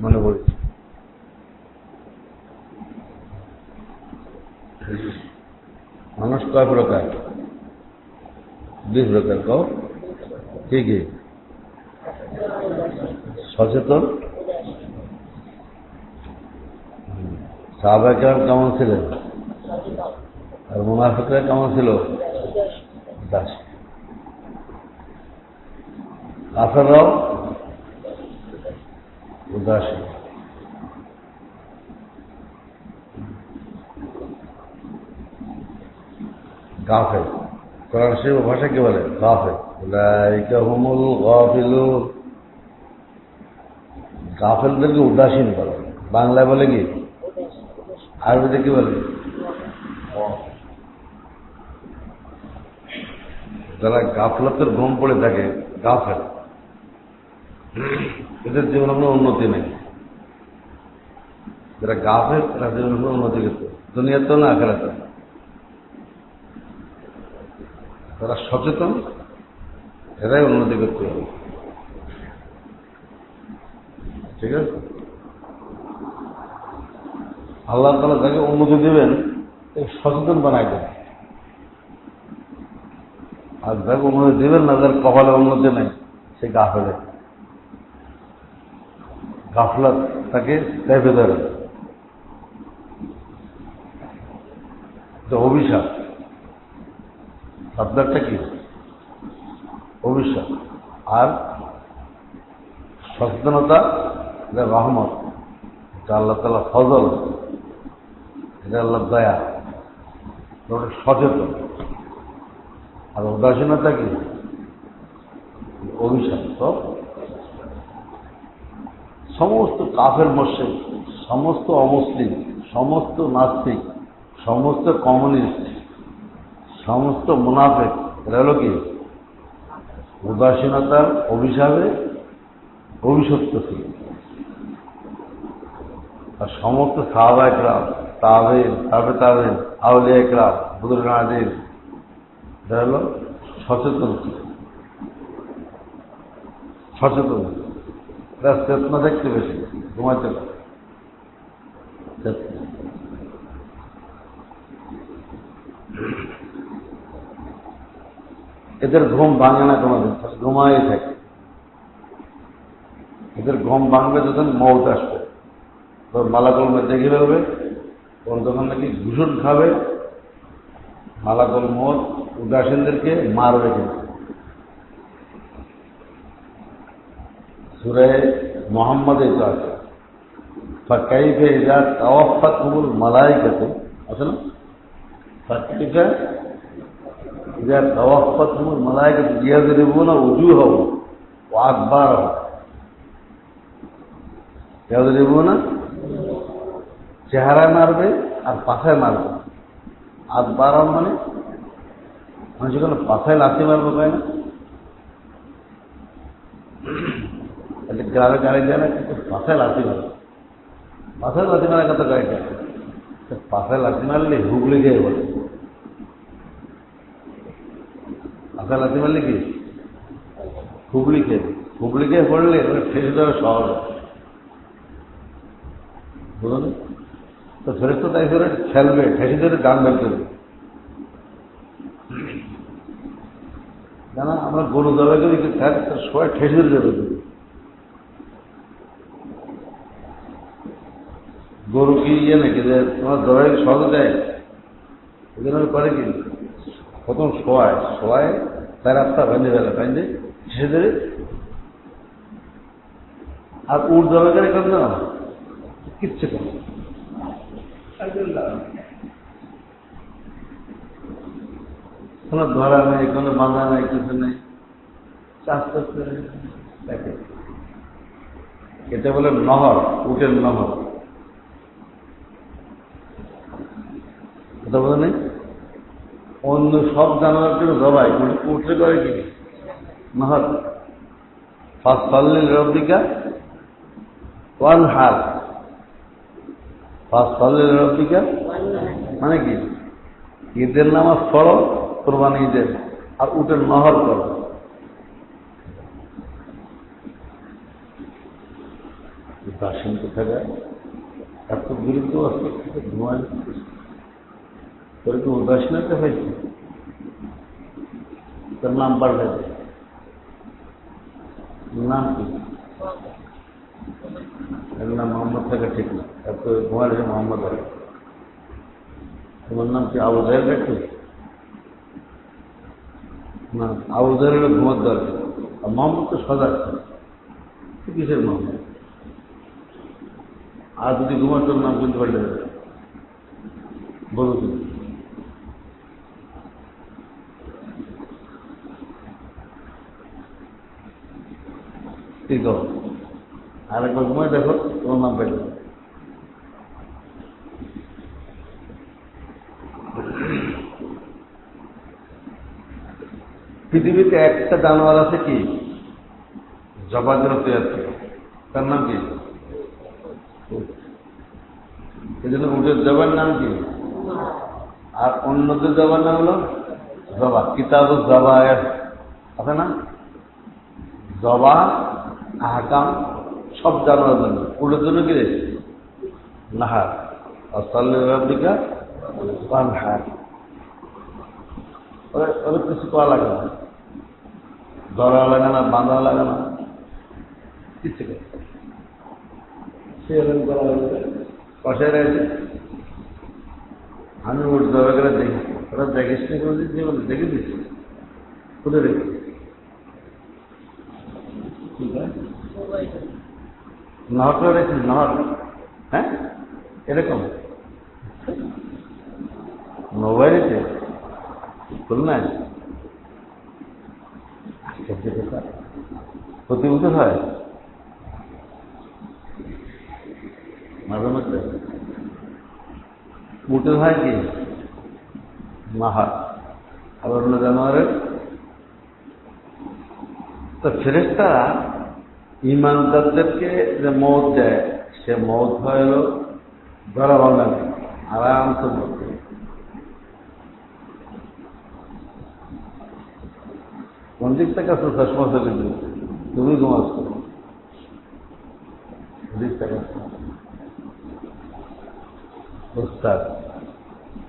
মনে পড়ে। মানুষ কয় প্রকার? দুই প্রকার, কও। কি কি? সচেতন। সাহাবাহাম কেমন ছিলেন? আর মুনাফিকরা কেমন ছিল? দাস কাফেররাও উদাসীন গাফেল। কোরআন শরীফ ভাষা কি বলে? গাফেল। হুমুল গাফিলু গাফেলদেরকে উদাসীন বলে। বাংলায় বলে কি? আরবিতে কি বলে? যারা গাফলতের ঘুম পড়ে থাকে, গাফেল। এদের জীবনে কোনো উন্নতি নেই। যারা গাফেল, তারা জীবনে কোনো উন্নতি করতে দুনিয়াতেও না আখেরাতে তারা সচেতন, এরাই উন্নতি করতে হবে। ঠিক আছে? আল্লাহ তালা যাকে উন্নতি দেবেন সচেতন বানায় দেবেন আর যাকে উন্নতি দেবেন না, যার কপালে উন্নতি নেই, সে গাফেলে। গাফলাত তাকে চাইবে ধরে। অভিশাপ। শব্দটা কি? অভিশাপ। আর সচেতনতা এটা রহমত। এটা আল্লাহ তালা ফজল। এটা আল্লাহ দয়া। ওটা সচেতন। আর উদাসীনতা কি? অভিশাপ। তো সমস্ত কাফের মস্যিক সমস্ত অমুসলিম, সমস্ত নাস্তিক, সমস্ত কমিউনিস্ট সমস্ত মুনাফেক, এটা হলো কি? উদাসীনতার অভিশাপে অভিশপ্ত ছিল আর সমস্ত সাহাবা একরাম তাবেন তাবে তাবেন আউলিয়া একরাম বুদুরগানাদিন এটা হলো সচেতন। ছিল সচেতন। এটা চেতনা দেখতে বেশি, ঘুমাইতে চেতনা এদের ঘুম ভাঙে না কোনোদিন ঘুমাই থাকে। এদের ঘুম ভাঙবে যখন মৌত আসবে। তোর মালাকলমে দেখে ফেলবে তখন তখন নাকি ঘুষণ খাবে। মালাকল মত উদাসীনদেরকে মারবে কিন্তু সুরে মোহাম্মদ এই তো আছে। ফাকাইফে ইজা তাওয়াফাত হুমুল মালাইকাতু আছে না? ফাকাইফে হুমুল মালাইকাতু ইয়াদরিবুনা উজুহাহুম ওয়া আদবারহুম ইয়াদরিবুনা চেহারায় মারবে আর পাছায় মারবে। আদবারহুম মানে? মানে সেখানে পাছায় লাথি মারবে পায় না? তাহলে গ্রামে গাড়ি যায় না, কিন্তু পাশায় লাথি মারে পাশায় লাথি মারা কত গাড়িটা পাশায় লাথি মারলে হুগলি গিয়ে বলে। লাথি মারলে কি? হুগলি খেয়ে হুগলি খেয়ে পড়লে ঠেসে দেওয়া সহজ বুঝলেন? তো ফেরত তাই করে খেলবে ঠেসে ধরে গান বের করবে জানা আমরা গরু জবাই করি তার সবাই ঠেসে ধরে যাবে। গরু কি ইয়ে নাকি যে তোমার দবাই সহজে দেয় ওই জন্য করে কি? প্রথম শোয়ায় শোয়ায় তার রাস্তা বেঁধে ফেলে বেঁধে সেদের আর উঠ জবাই করে কেন না কিচ্ছু করে কোনো ধরা নেই, কোনো বাঁধা নেই, কিছু নেই। আস্তে দেখে। এটা বলে নহর, উটের নহর। কথা বলে নেই? অন্য সব জানোয়ার জন্য জবাই উঠে করে কি? নহর ফার্স্ট সাল্লিল রব্বিকা ওয়ান হার ফার্স্ট সাল্লিল রব্বিকা মানে কি? ঈদের নামাজ পড়ো, কোরবানি ঈদের, আর উটের নহর করো উদাসীন কোথায় এত অস্ত্র থেকে ধোঁয়া তোর কি উদাসীনতা হয়েছে তোর নাম পাল্টে দে নাম কি? এর নাম মোহাম্মদ থাকা ঠিক না। এত ধোঁয়া দিয়েছে মোহাম্মদ আলী। তোমার নাম কি আবু জাহের রাখি না, আবু জাহের হলো ঘুমার দরকার আর মোহাম্মদ তো সজাগ। কিসের মোহাম্মদ? আর যদি ঘুমার তোর নাম কিন্তু পাল্টে যাবে। বলো তুমি। ঠিক আছে আর একবার ঘুমায় দেখো, তোমার নাম পাইলে পৃথিবীতে একটা জানোয়ার আছে কি? জবার জন্য তৈরি নাম কি? এই জন্য উটের জবার নাম কি? আর অন্যদের জবার নাম হলো জবা কিতাব জবা আছে না? জবা আহকাম, সব জানার জন্য। উটের জন্য কি নাহার। আর সাল্লিকা হার ওদের ওদের কিছু করা লাগে না। ধরা লাগে না, বাঁধা লাগে না। কিছু সে করা লাগে কষায় রয়েছে আমি ওর জবা করে দেখি। ওরা দেখিস না করে দিচ্ছি বলে দেখে দিচ্ছি খুলে রেখে ঠিক আছে? নহরটা রেখে নহর হ্যাঁ? এরকম। মোবাইলেতে খুলনায় আশ্চর্য কথা প্রতিভূত হয়? মাঝে মধ্যে। উঠে হয় কি? মাহার আবার অন্য জানোয়ারের। তো ফেরেস্তারা ইমানদারদেরকে যে মত দেয়, সে মত হইল ধরা ভাঙা আরামসে মরতে কোন দিক থেকে আসছো চশমা থেকে তুমি ঘুমাচ্ছ থেকে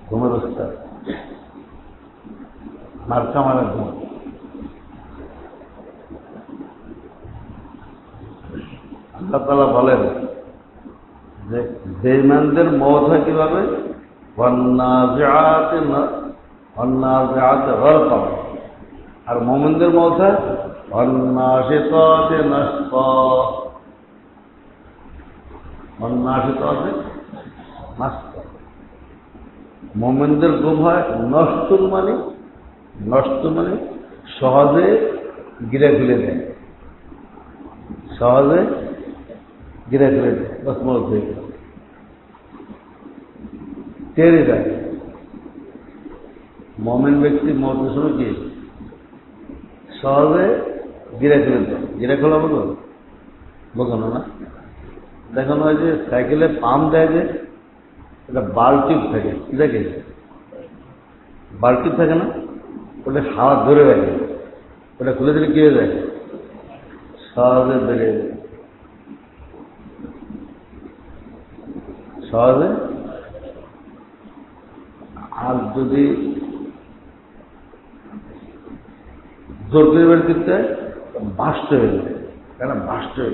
ঘুমের উস্তাদ মার্কা মারা ঘুম আল্লাহ তালা বলেন, যে বেইমানদের মত হয় কীভাবে? আর মোমেনদের মত হয় মোমেনদের ঘুম হয় নষ্টুর মানে নষ্ট মানে সহজে গিরে খুলে দেয়। সহজে গিরে ফেলে দেয় বাস মরত হয়ে গেল। টেরে মমেন ব্যক্তি মরতে সময় কি? সহজে গিরে ফেলে দেয়। গিরে খোলা বলো? বোঝানো না। দেখানো হয় যে সাইকেলে পাম্প দেয় যে, এটা বাল্টিপ থাকে, কি থাকে? থাকে না? ওটা হাওয়া ধরে রাখে। ওটা খুলে দিলে কি হয়ে যায়? সহজে বেড়ে যায়। সহজে? আর যদি জোর করে বের করতে হয় হয়ে যায় কেন বাস্ট হয়ে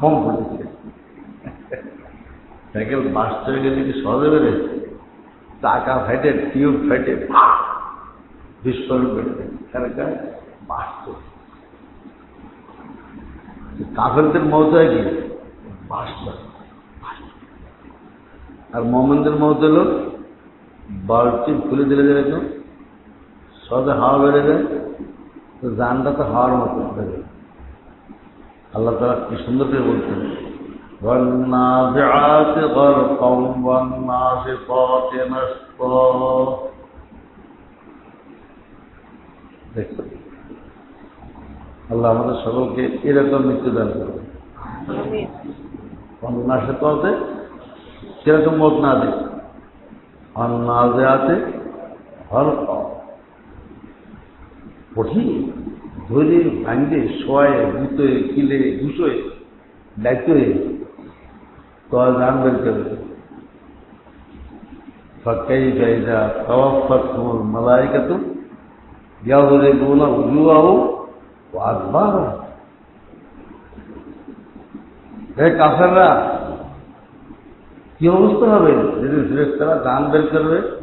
বম পড়েছে সাইকেল বাস্ট হয়ে গেলে কি সহজে বেড়ে টাকা ফেটে, টিউব ফেটে বিস্ফোরণ বেড়ে কেন বাস্ট কাফেরদের হয় কি? বাস্ট আর মোহাম্মদের মত হলো বাল্টি খুলে দিলে যেরকম সহজে হাওয়া বেড়ে যায় তো জানটা তো হাওয়ার মতো বেড়ে আল্লাহ তারা কি সুন্দর করে বলছেন والنازعات غرقا والناشطات نشطا দেখো আল্লাহ আমাদের সকলকে এরকম মৃত্যু দান করবে নাশিতাতে সেরকম মত না দে অন্নাজে আছে হরক কঠিন। ধরে ভাঙলে শোয়ে গুতোয় কিলে, ঘুষোয় ডাকোয় তয় জান বের করে ফাঁকাই ফাইদা তওয়াফাত তোমার মালায়িকা তো ইয়া বলে গোলা উজু আও আখবার হে কাফেররা কি অবস্থা হবে? যদি ফেরেস্তারা দান বের করবে,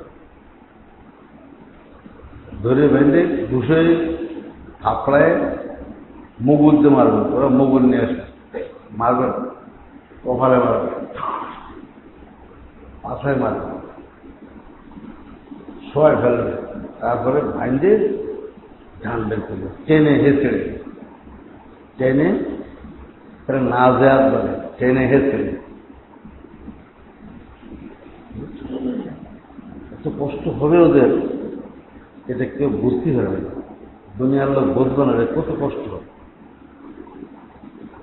ধরে বেঁধে, ঘুষে, থাপড়ায় মুগুর দিয়ে মারবে, ওরা মুগুর নিয়ে আসবে। মারবে কপালে মারবে। মাথায় মারবে। শোয়াই ফেলবে। তারপরে ভাইন্দে ধান বের করবে। টেনে হেসড়ে টেনে তারা না যায় বলে। টেনে হেসড়ে এত কষ্ট হবে ওদের। এটা কেউ বুঝতে পারবে না। দুনিয়ার লোক বুঝবে না কত কষ্ট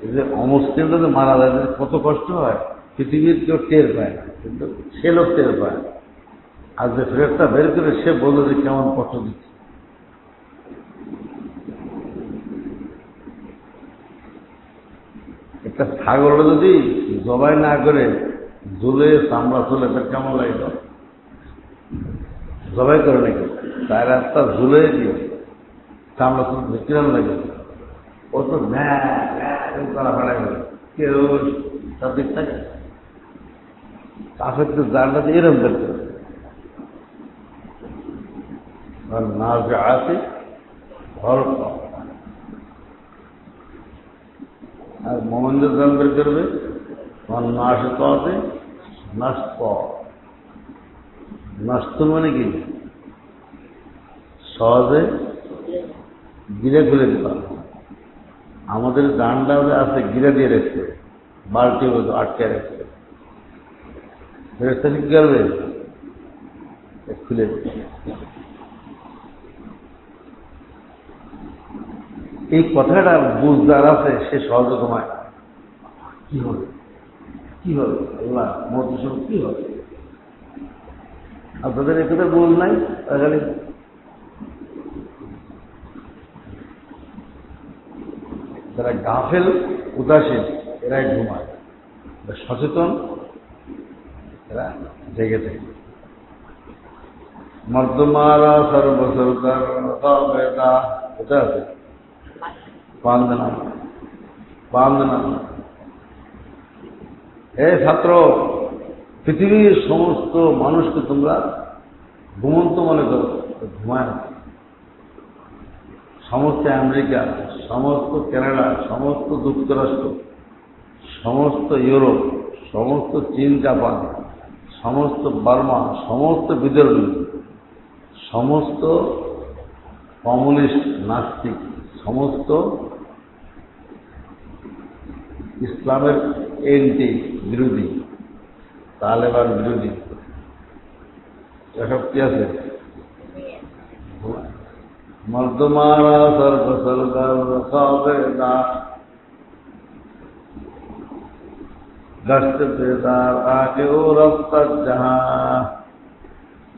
এই যে অমুসলিম মারা যায় কত কষ্ট হয়, পৃথিবীর কেউ টের পায় না, কিন্তু সে লোক টের পায় আর যে ফেরতটা বের করে, সে বলল যে কেমন কষ্ট দিচ্ছে। একটা ছাগল যদি জবাই না করে, ঝুলে, চামড়া চুলে তার কেমন লাগে? তো? জবাই করে নাকি? তার রাস্তা ঝুলে দিয়ে চামড়া চুলে কিরম লাগে ও তো ফেলাই গেল কেউ তার দিক থাকে? কাফের তো জানটা এরম আর না আছে ঘর আর মোহাম্মদ দান বের করবে তখন নাশ তো আছে নাস্ত নাস্ত মানে কি? সহজে গিরে খুলে দিলাম আমাদের ডান্ডা আছে গিরে দিয়ে রেখে বালতি মতো আটকে রেখে ফেরেস্তা কি করবে? খুলে এই কথাটা বুঝদার আছে, সে সহজে তোমায় কি হবে? কি হবে? আল্লাহ মধুসূন কি হবে? আপনাদের একথা বল নাই তাহলে যারা গাফেল, উদাসীন, এরাই ঘুমায়। সচেতন, এরা জেগে থাকে। মর্দমারা সর্বসরকার এটা আছে। বান্দনা। বান্দনা। হে ছাত্র পৃথিবীর সমস্ত মানুষকে তোমরা ঘুমন্ত মনে করো, ঘুমায় সমস্ত আমেরিকা, সমস্ত কানাডা, সমস্ত যুক্তরাষ্ট্র, সমস্ত ইউরোপ, সমস্ত চীন, জাপান, সমস্ত বার্মা, সমস্ত বিদর্ভ, সমস্ত কমিউনিস্ট নাস্তিক, সমস্ত ইসলামের এন্টি বিরোধী। তালেবান বিরোধী। এসব কি আছে? মর্দমারা সর্ব সরকার জাহা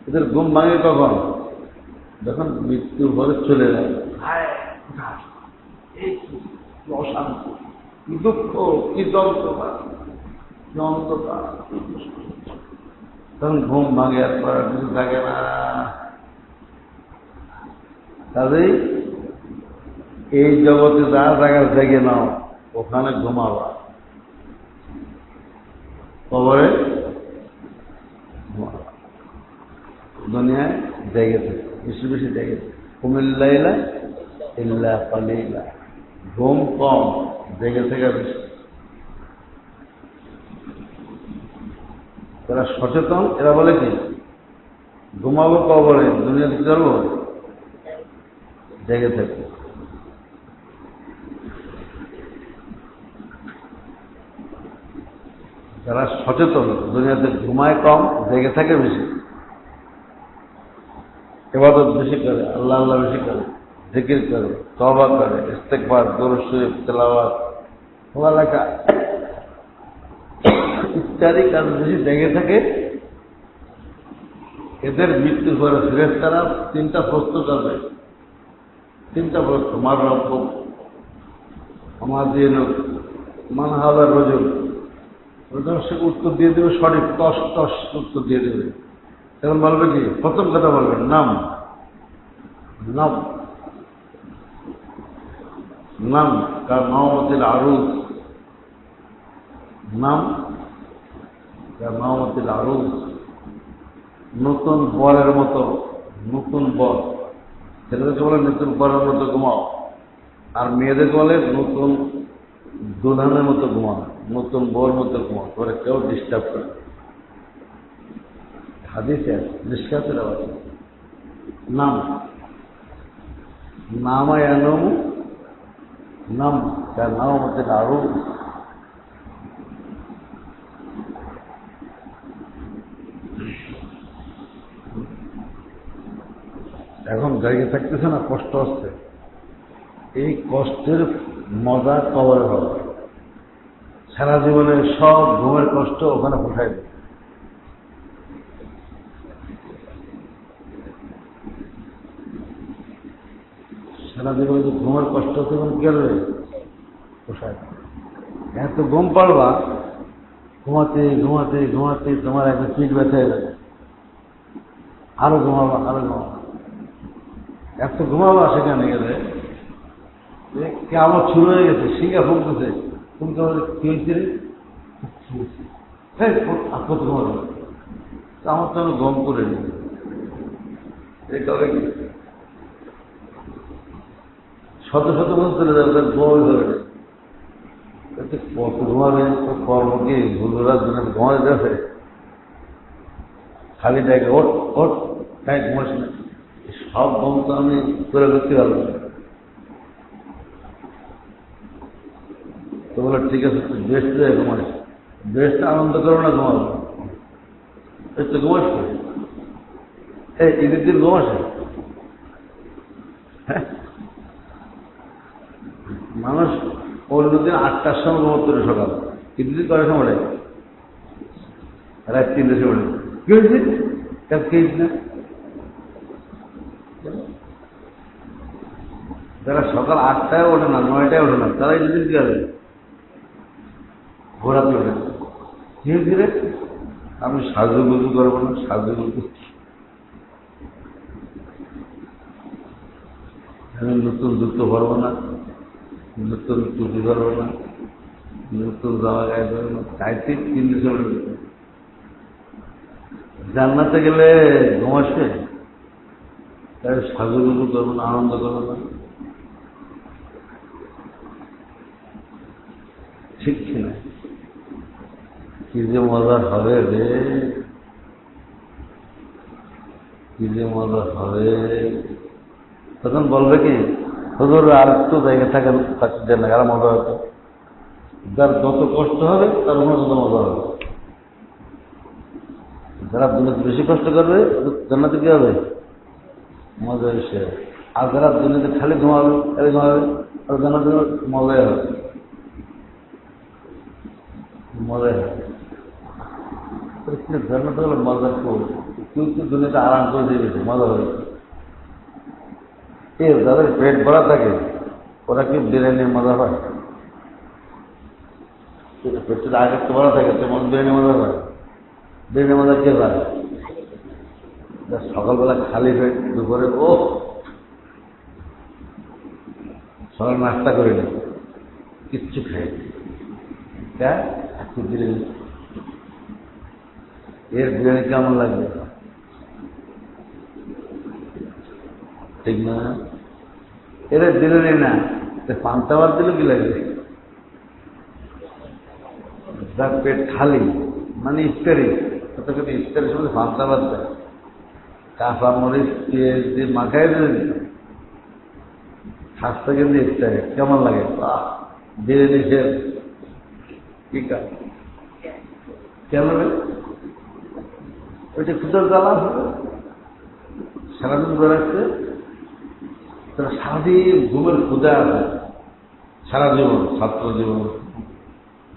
এদের ঘুম ভাঙে কখন? যখন মৃত্যুর পরে চলে যায়। কি দুঃখ, কি যন্ত্রণা? অন্ধকার। তখন ঘুম ভাঙে আর পর কিছু থাকে না কাজেই এই জগতে যা জায়গায় জেগে নাও ওখানে ঘুমাবা কবরে দুনিয়ায় জেগে থাকে বেশি বেশি জেগে থাকে কুমিল্লাইলা ইল্লা ঘুম কম জেগে থেকে বেশি। যারা সচেতন, এরা বলে কি? ঘুমাবো কবরে, দুনিয়াতে কি করব? জেগে থাকে যারা সচেতন, দুনিয়াতে ঘুমায় কম, জেগে থাকে বেশি। এবাদত বেশি করে, আল্লাহ আল্লাহ বেশি করে, জিকির করে তবা করে ইস্তেকবার শরীফ লেখা ইত্যাদি কাজ বেশি জেগে থাকে, এদের মৃত্যুর পরে ফিরেজ তারা তিনটা প্রশ্ন করবে। তিনটা প্রশ্ন, মার রব্য আমার দিন মান হাওয়া রজল। রজল সে উত্তর দিয়ে দেবে, সঠিক, টস টস উত্তর দিয়ে দেবে। তখন বলবে কি? প্রথম কথা বলবেন, নাম। নাম। নাম কার মাহমতির আরুজ। নাম। কার মাহমতির আরুজ। নতুন বরের মতো, নতুন বর। ছেলেদেরকে বলে নতুন বরের মতো ঘুমাও। আর মেয়েদেরকে বলে নতুন দুলহানের মতো ঘুমাও। নতুন বউর মতো ঘুমাও। তোরা কেউ ডিস্টার্ব করে হাদিসে নিষ্কাতের আওয়াজ নাম। নামায়ানম নাম তার নাম। হচ্ছে আরও এখন জায়গায় থাকতেছে না, কষ্ট হচ্ছে। এই কষ্টের মজা কবরে হবে সারা জীবনের সব ঘুমের কষ্ট ওখানে ফুটাই দেবে সারা জীবনে যে ঘুমের কষ্ট হচ্ছে কে করবে পোষায় এত ঘুম পারবা ঘুমাতে ঘুমাতে ঘুমাতে তোমার একটা পিঠ ব্যথা হয়ে যাবে। আরও ঘুমাবা আরও ঘুমাবা। এত ঘুমাবা সেখানে গেলে কেমন শুরু হয়ে গেছে শিঙ্গা ফুলতেছে তুমি কেমন কি হয়েছে হ্যাঁ ঘুমাবে? আমার তো আমি গম করে নি শত শত বছর চলে যাবে তার কত ঘুমাবে? কর্ম কি? ভুলরার জন্য ঘুমাতে যাবে? খালি দেখে ওট ওট তাই ঘুমাস না। সব তো আমি করে করতে পারব। তো বলে, ঠিক আছে বেস্ট যায় ঘুমাস। বেস্ট আনন্দ করো না ঘুমাবো এই তো ঘুমাস এই, ঈদের দিন ঘুমাস হ্যাঁ? মানুষ অন্যদিন আটটার সময় ঘুমোতে সকাল। ঈদের দিন কটার সময় রাত তিনটের সময় কি হয়েছে? কাজ না যারা সকাল আটটায় ওঠে না, নয়টায় ওঠে না তারা দিন কি ঘোরাতে ওঠে ধীরে ধীরে আমি সাজুগুজু করব না, সাজুগুজু। আমি নতুন জুতো ভরবো না, নতুন টুপি ভরবো না, নতুন জামা গায়ে ধরবো না চাইতে তিন দিন জান্নাতে গেলে ঘুমাসবে তাই সাজুগুজু করব না, আনন্দ করব না। ঠিক কিনা? কি যে মজা হবে রে? কি যে মজা হবে? তখন বলবে কি, হুজুর, আর একটু জায়গা থাকে থাকতে না মজা হতো যার যত কষ্ট হবে, তার মনে তত মজা হবে। যারা দুনিয়াতে বেশি কষ্ট করবে, জান্নাতে কি হবে? মজা এসে। আর যারা দুনিয়াতে খালি ঘুমাবে খালি ঘুমাবে আর জান্নাতে মজাই হবে। মজাই হবে জান্নাতে হলো মজা খুব কেউ কেউ দুনিয়াতে আরাম করে দিয়ে গেছে, মজা হবে এ যাদের পেট ভরা থাকে, ওরা কি বিরিয়ানির মজা হয় পেটটা আগে তো ভরা থাকে, তেমন বিরিয়ানি মজা হয় বিরিয়ানি মজা কে হয় সকালবেলা খালি পেট, দুপুরে, ও! সকাল নাস্তা করে নি কিচ্ছু খাই বিরিয়ানি এর বিরিয়ানি কেমন লাগবে? ঠিক না? এদের দিল না। পান্তা ভাত দিল কি লাগবে? যার পেট খালি মানে ইফতারি কত কত ইফতারির সময় পান্তা দেয়। কাঁচা মরিচ, পেঁয়াজ দিয়ে মাখাই দিলেন খাস্তা কিন্তু ইফতারি, কেমন লাগে? বিরিয়ানি সে কি কাজ? কেন ওইটা ক্ষুদার জ্বালা হবে। সারাদিন বেড়াচ্ছে তারা সারাদিন ঘুমের ক্ষুদা আছে। সারা জীবন, ছাত্র জীবন।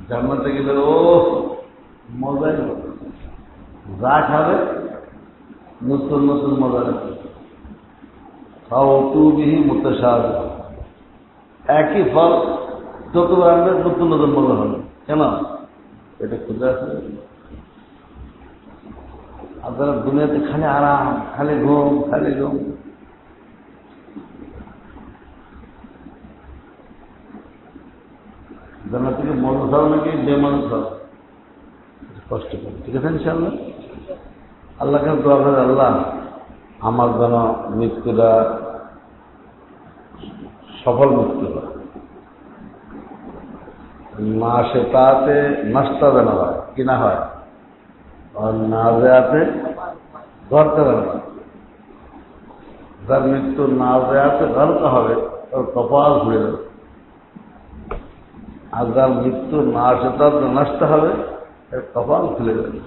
জান্নাতে গেলে ও, মজাই যা খাবে, নতুন নতুন মজা তু বিহি মুতাসাদ একই ফল, যতবার আনবে, নতুন নতুন মজা হবে। কেন? এটা খুঁজে আছে আপনারা দুনিয়াতে খালি আরাম, খালি ঘুম খালি ঘুম। জানা থেকে মনে খাও নাকি বেমান খাও কষ্ট করে। ঠিক আছে ইনশাল্লাহ আল্লাহ কেন দোয়া করে, আল্লাহ আমার যেন মৃত্যুটা সফল মৃত্যু হয়। না সে তাতে নষ্ট যেন হয় কি না হয়? আর না দেয়াতে ধরতে যেন হয় যার মৃত্যু না দেয়াতে ধরতে হবে ওর কপাল ঘুরে যাবে। আর যার মৃত্যু না তার নষ্ট হবে এর কপাল খুলে যাবে।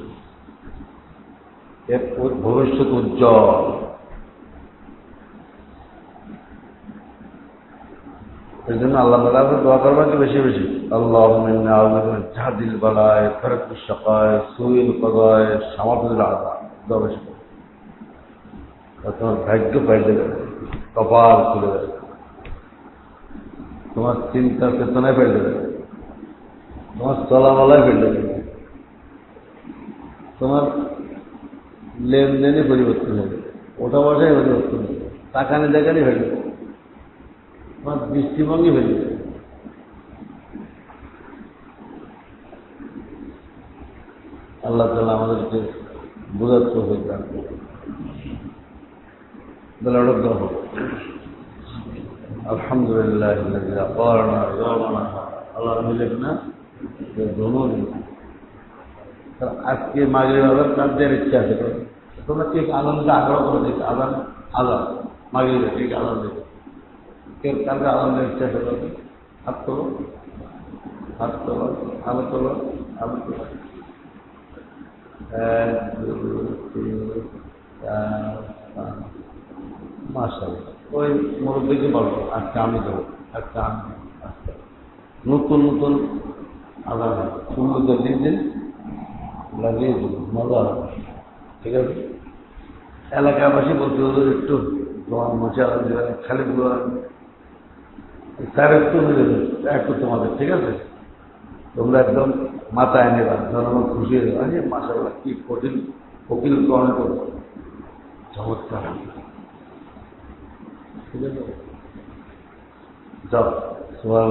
এর ভবিষ্যৎ উজ্জ্বল। এই জন্য আল্লাহ তালা দোয়া করবেন কি বেশি বেশি। আল্লাহ জাহাদিল বালায় সকায় সুইল আদা দোয়া বেশি তোমার ভাগ্য কপাল খুলে যাবে। তোমার চিন্তা চেতনায় পাল্টে যাবে। তোমার চলামলায় পাল্টে যাবে। তোমার লেনদেনে পরিবর্তন হবে ওটা বসাই পরিবর্তন। হবে টাকানি দেখানি হয়ে যাবে। আমার দৃষ্টিভঙ্গি হয়ে যাবে। আল্লাহ তালা আমাদেরকে বোঝার তো হয়ে থাকবে আলহামদুলিল্লাহ আল্লাহ মিলেন না ভ্রমণ আজকে মাগরিব আজান তার দেওয়ার ইচ্ছা আছে। তোমরা ঠিক আনন্দে আগ্রহ করে দিচ্ছ আদান আদান মাগরিবে ঠিক আজান দিচ্ছ কেউ কালকে আনন্দের ইচ্ছা তো হাত তোলো হাত তোলো আলো তোলো আলো তোলো। এক, দুই মাসাল ওই মুরব্বীকে বলব আজকে আমি দেবো, আজকে আমি নতুন নতুন আদান সুন্দর দিন দিন লাগিয়ে দিন মজা ঠিক আছে? এলাকাবাসী বলতে ওদের একটু তোমার আদান খালি স্যার একটু মিলে একটু তোমাদের, ঠিক আছে? তোমরা একদম মাথায় নেবা জনগণ খুশি হয়ে যাবে। মাসাল্লাহ কি কঠিন কপিল গ্রহণ করো চমৎকার। ঠিক আছে? যাও সোয়াল